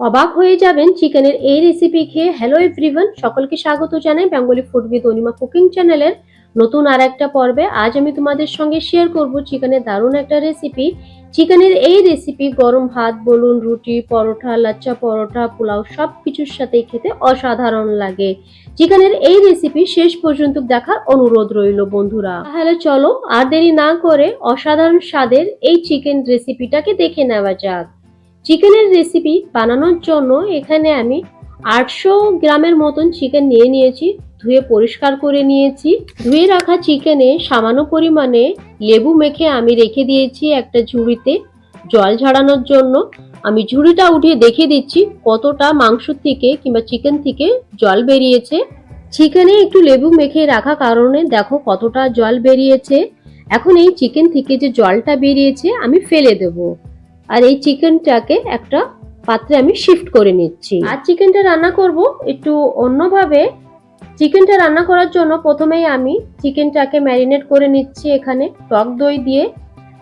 অবাক হয়ে যাবেন চিকেনের এই রেসিপি খেয়ে। হ্যালো এভরিওয়ান সকলকে স্বাগত জানাই Bengali food with Anima cooking চ্যানেলের নতুন আর একটা পর্বে। আজ আমি তোমাদের সঙ্গে শেয়ার করব চিকেনের দারুণ একটা রেসিপি চিকেনের এই রেসিপি গরম ভাত, বলুন, রুটি, পরোটা, লাচ্চা পরোটা, পোলাও সব কিছুর সাথেই খেতে অসাধারণ লাগে। চিকেনের এই রেসিপি শেষ পর্যন্ত দেখার অনুরোধ রইল বন্ধুরা। তাহলে চলো আর দেরি না করে অসাধারণ স্বাদের এই চিকেন রেসিপিটাকে দেখে নেওয়া যাক। চিকেনের রেসিপি বানানোর জন্য এখানে আমি আটশো গ্রামের মতন চিকেন নিয়ে নিয়েছি, ধুয়ে পরিষ্কার করে নিয়েছি। ধুয়ে রাখা চিকেনে সামান্য পরিমাণে লেবু মেখে আমি রেখে দিয়েছি একটা ঝুড়িতে জল ঝাড়ানোর জন্য। আমি ঝুড়িটা উঠিয়ে দেখে দিচ্ছি কতটা মাংস থেকে কিংবা চিকেন থেকে জল বেরিয়েছে। চিকেনে একটু লেবু মেখে রাখা কারণে দেখো কতটা জল বেরিয়েছে। এখন এই চিকেন থেকে যে জলটা বেরিয়েছে আমি ফেলে দেবো। আর এই চিকেনটাকে একটা পাত্রে আমি শিফট করে নিচ্ছি। আর চিকেনটা রান্না করব একটু অন্যভাবে। চিকেনটা রান্না করার জন্য প্রথমেই আমি চিকেনটাকে ম্যারিনেট করে নিচ্ছি এখানে টক দই দিয়ে।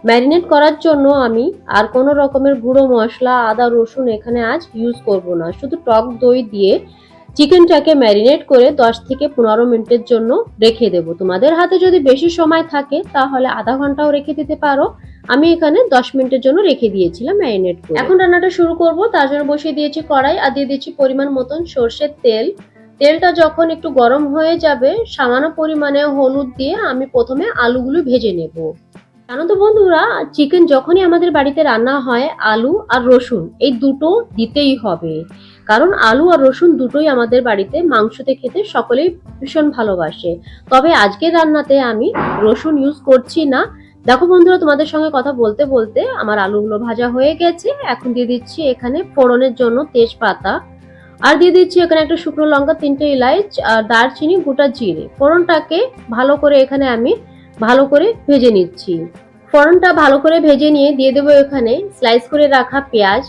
ম্যারিনেট করার জন্য আমি আর কোনো রকমের গুঁড়ো মশলা, আদা, রসুন এখানে আজ ইউজ করব না। শুধু টক দই দিয়ে চিকেনটাকে ম্যারিনেট করে 10 থেকে পনেরো মিনিটের জন্য রেখে দেবো। তোমাদের হাতে যদি বেশি সময় থাকে তাহলে আধা ঘন্টাও রেখে দিতে পারো। আমি এখানে 10 মিনিটের জন্য রেখে দিয়েছিলাম ম্যারিনেট করে। এখন রান্নাটা শুরু করব। তার জন্য বসিয়ে দিয়েছি কড়াই আর দিয়ে দিচ্ছি পরিমাণ মতন সর্ষের তেল। তেলটা যখন একটু গরম হয়ে যাবে, সামান্য পরিমাণে হলুদ দিয়ে আমি প্রথমে আলুগুলো ভেজে নেব। জানো তো বন্ধুরা চিকেন যখনই আমাদের বাড়িতে রান্না হয়, আলু আর রসুন, এই দুটো দিতেই হবে। কারণ আলু আর রসুন দুটোই আমাদের বাড়িতে মাংসতে খেতে সকলেই ভীষণ ভালোবাসে। তবে আজকের রান্নাতে আমি রসুন ইউজ করছি না। দেখো বন্ধুরা, তোমাদের সঙ্গে কথা বলতে বলতে আমার আলুগুলো ভাজা হয়ে গেছে। এখন দিয়ে দিচ্ছি এখানে ফোড়নের জন্য তেজপাতা। আর দিয়ে দিচ্ছি এখানে একটা শুকনো লঙ্কা, তিনটে ইলাইচ আর দারচিনি, গোটা জিরে। ফোড়নটাকে ভালো করে এখানে আমি ভালো করে ভেজে নিচ্ছি। ফোড়নটা ভালো করে ভেজে নিয়ে দিয়ে দেবো এখানে স্লাইস করে রাখা পেঁয়াজ।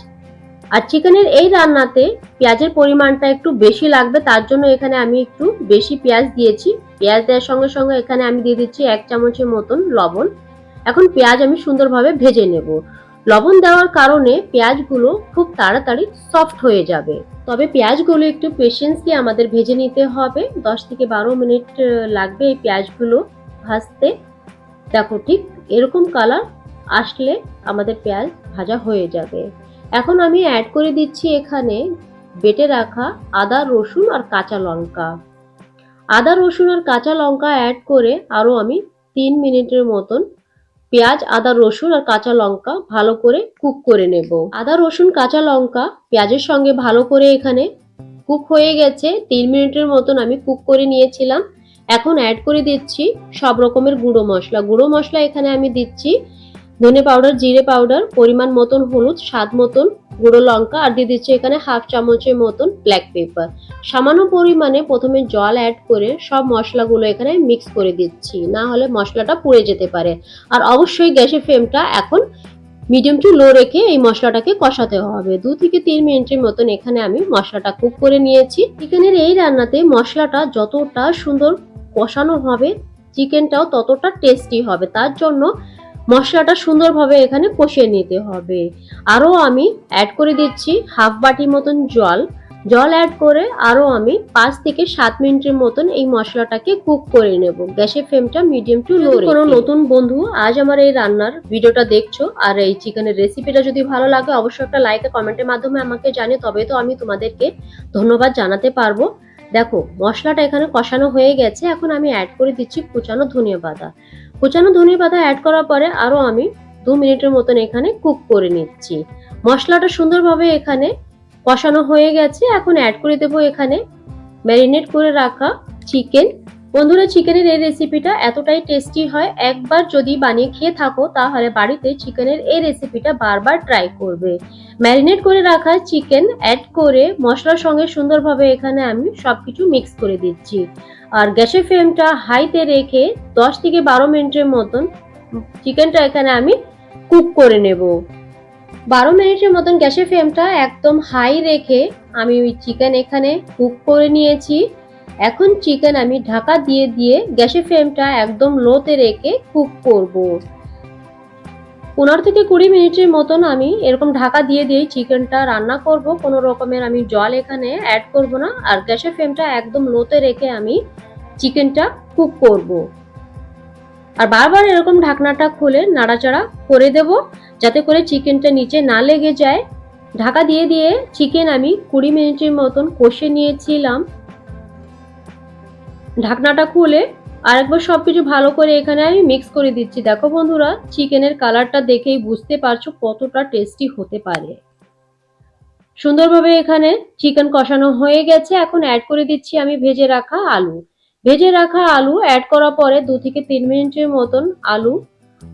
আর চিকেনের এই রান্নাতে পেঁয়াজের পরিমাণটা একটু বেশি লাগবে, তার জন্য এখানে আমি একটু বেশি পেঁয়াজ দিয়েছি। পেঁয়াজ দেওয়ার সঙ্গে সঙ্গে এখানে আমি দিয়ে দিচ্ছি এক চামচের মতন লবণ। এখন পেঁয়াজ আমি সুন্দরভাবে ভেজে নেব। লবণ দেওয়ার কারণে পেঁয়াজগুলো খুব তাড়াতাড়ি সফট হয়ে যাবে। তবে পেঁয়াজগুলো একটু পেশেন্স দিয়ে আমাদের ভেজে নিতে হবে। দশ থেকে বারো মিনিট লাগবে এই পেঁয়াজগুলো ভাজতে। দেখো ঠিক এরকম কালার আসলে আমাদের পেঁয়াজ ভাজা হয়ে যাবে। এখন আমি অ্যাড করে দিচ্ছি এখানে বেটে রাখা আদা, রসুন আর কাঁচা লঙ্কা। আদা, রসুন আর কাঁচা লঙ্কা অ্যাড করে আরও আমি তিন মিনিটের মতন পেঁয়াজ, আদা, রসুন আর কাঁচা লঙ্কা ভালো করে কুক করে নেব। আদা, রসুন, কাঁচা লঙ্কা পেঁয়াজের সঙ্গে ভালো করে এখানে কুক হয়ে গেছে। তিন মিনিটের মতন আমি কুক করে নিয়েছিলাম। এখন অ্যাড করে দিচ্ছি সব রকমের গুঁড়ো মশলা। গুঁড়ো মশলা এখানে আমি দিচ্ছি ধনে পাউডার, জিরে পাউডার, পরিমাণ মতন হলুদ, স্বাদ মতন গুঁড়ো লঙ্কা আর দিয়ে দিচ্ছি এখানে হাফ চামচের মতন ব্ল্যাক পেপার সামান্য পরিমাণে প্রথমে জল অ্যাড করে সব মশলাগুলো এখানে মিক্স করে দিচ্ছি, না হলে মশলাটা পুড়ে যেতে পারে। আর অবশ্যই গ্যাসের ফ্লেমটা এখন মিডিয়াম টু লো রেখে এই মশলাটাকে কষাতে হবে। দু থেকে তিন মিনিটের মতন এখানে আমি মশলাটা কুক করে নিয়েছি। চিকেনের এই রান্নাতে মশলাটা যতটা সুন্দর কষানো হবে চিকেনটাও ততটা টেস্টি হবে। তার জন্য মশলাটা সুন্দরভাবে এখানে কষিয়ে নিতে হবে। আরও আমি অ্যাড করে দিচ্ছি হাফ বাটি মতন জল। জল অ্যাড করে আরও আমি পাঁচ থেকে সাত মিনিটের মতন এই মশলাটাকে কুক করে নেব। গ্যাসের ফ্লেমটা মিডিয়াম টু লো কোনো নতুন বন্ধু আজ আমার এই রান্নার ভিডিওটা দেখছ আর এই চিকেনের রেসিপিটা যদি ভালো লাগে অবশ্যই একটা লাইক কমেন্টের মাধ্যমে আমাকে জানিয়ে তবে তো আমি তোমাদেরকে ধন্যবাদ জানাতে পারব। দেখো মশলাটা এখানে কষানো হয়ে গেছে। এখন আমি অ্যাড করে দিচ্ছি কুচানো ধনিয়া পাতা। কুচানো ধনিয়া পাতা অ্যাড করার পরে আরও আমি দু মিনিটের মতন এখানে কুক করে নিচ্ছি। মশলাটা সুন্দরভাবে এখানে কষানো হয়ে গেছে। এখন অ্যাড করে দেবো এখানে ম্যারিনেট করে রাখা চিকেন বন্ধুরা চিকেনের এই রেসিপিটা এতটাই টেস্টি হয়, একবার যদি বানিয়ে খেয়ে থাকো তাহলে বাড়িতে চিকেনের এই রেসিপিটা বারবার ট্রাই করবে। ম্যারিনেট করে রাখা চিকেন অ্যাড করে মশলার সঙ্গে সুন্দরভাবে এখানে আমি সবকিছু মিক্স করে দিচ্ছি। আর গ্যাসের ফ্লেমটা হাইতে রেখে দশ থেকে বারো মিনিটের মতন চিকেনটা এখানে আমি কুক করে নেব। বারো মিনিটের মতন গ্যাসের ফ্লেমটা একদম হাই রেখে আমি ওই চিকেন এখানে কুক করে নিয়েছি। এখন চিকেন আমি ঢাকা দিয়ে দিয়ে গ্যাসের ফ্লেমটা একদম লোতে রেখে কুক করব। পনেরো থেকে কুড়ি মিনিটের মতন আমি এরকম ঢাকা দিয়ে দিয়ে চিকেনটা রান্না করব। কোনো রকমের আমি জল এখানে অ্যাড করব না। আর গ্যাসের ফ্লেমটা একদম লোতে রেখে আমি চিকেনটা কুক করব। আর বারবার এরকম ঢাকনাটা খুলে নাড়াচাড়া করে দেব, যাতে করে চিকেনটা নিচে না লেগে যায়। ঢাকা দিয়ে দিয়ে চিকেন আমি কুড়ি মিনিটের মতন কষে নিয়েছিলাম। ঢাকনাটা খুলে আরেকবার সবকিছু ভালো করে এখানে আমি মিক্স করে দিচ্ছি। দেখো বন্ধুরা, চিকেনের কালারটা দেখেই বুঝতে পারছ কতটা টেস্টি হতে পারে। সুন্দরভাবে এখানে চিকেন কষানো হয়ে গেছে। এখন অ্যাড করে দিচ্ছি আমি ভেজে রাখা আলু। ভেজে রাখা আলু অ্যাড করার পরে দু থেকে তিন মিনিটের মতন আলু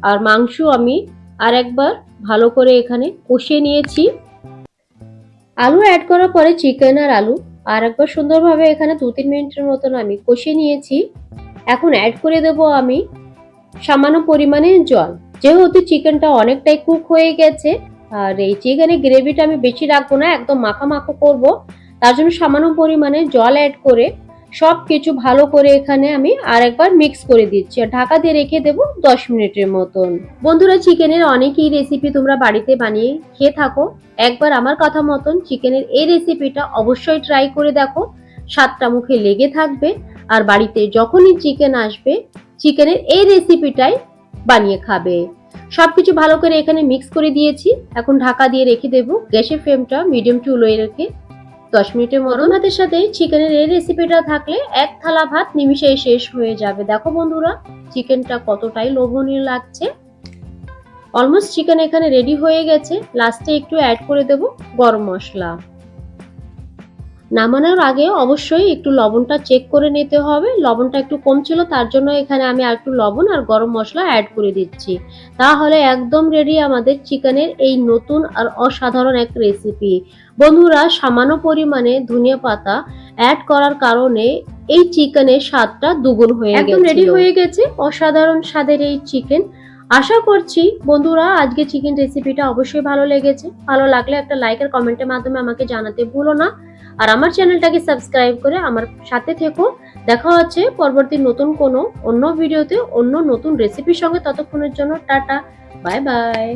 আর মাংস আমি আর একবার ভালো করে এখানে কষিয়ে নিয়েছি। আলু অ্যাড করার পরে চিকেন আর আলু আর একবার সুন্দরভাবে এখানে দু তিন মিনিটের মতন আমি কষিয়ে নিয়েছি। এখন অ্যাড করে দেব আমি সামান্য পরিমাণে জল। যেহেতু চিকেনটা অনেকটাই কুক হয়ে গেছে, আর এই চিকেনের গ্রেভিটা আমি বেশি রাখব না, একদম মাখা মাখো করব। তার জন্য সামান্য পরিমাণে জল অ্যাড করে সব কিছু ভালো করে এখানে আমি আরেকবার মিক্স করে দিচ্ছি। আর ঢাকা দিয়ে রেখে দেবো দশ মিনিটের মতন। বন্ধুরা চিকেনের অনেকই রেসিপি তোমরা বাড়িতে বানিয়ে খেয়ে থাকো। একবার আমার কথা মতন চিকেনের এই রেসিপিটা অবশ্যই ট্রাই করে দেখো। স্বাদটা মুখে লেগে থাকবে আর বাড়িতে যখনই চিকেন আসবে চিকেনের এই রেসিপিটাই বানিয়ে খাবে। সব কিছু ভালো করে এখানে মিক্স করে দিয়েছি। এখন ঢাকা দিয়ে রেখে দেব গ্যাসের ফ্লেমটা মিডিয়াম টু লোয়ে রেখে। দশ মিনিটের মরণ ভাতের সাথে চিকেনের এই রেসিপিটা থাকলে এক থালা ভাত নিমিশেই শেষ হয়ে যাবে। দেখো বন্ধুরা চিকেনটা কতটাই লোভনীয় লাগছে। অলমোস্ট চিকেন এখানে রেডি হয়ে গেছে। লাস্টে একটু অ্যাড করে দেব গরম মশলা। নামানোর আগে অবশ্যই একটু লবণটা চেক করে নিতে হবে। লবণটা একটু কম ছিল তার জন্য এখানে আমি আর একটু লবণ আর গরম মশলা অ্যাড করে দিচ্ছি। তাহলে একদম রেডি আমাদের চিকেনের এই নতুন আর অসাধারণ এক রেসিপি বন্ধুরা সামান্য পরিমাণে ধনিয়া পাতা অ্যাড করার কারণে এই চিকেনের স্বাদটা দুগুণ হয়ে একদম রেডি হয়ে গেছে অসাধারণ স্বাদের এই চিকেন আশা করছি বন্ধুরা আজকে চিকেন রেসিপিটা অবশ্যই ভালো লেগেছে। ভালো লাগলে একটা লাইক আর কমেন্টের মাধ্যমে আমাকে জানাতে ভুলো না। আর আমার চ্যানেলটাকে সাবস্ক্রাইব করে আমার সাথে থেকো। দেখা হচ্ছে পরবর্তী নতুন কোনো অন্য ভিডিওতে অন্য নতুন রেসিপির সঙ্গে। ততক্ষণের জন্য টাটা, বাই বাই।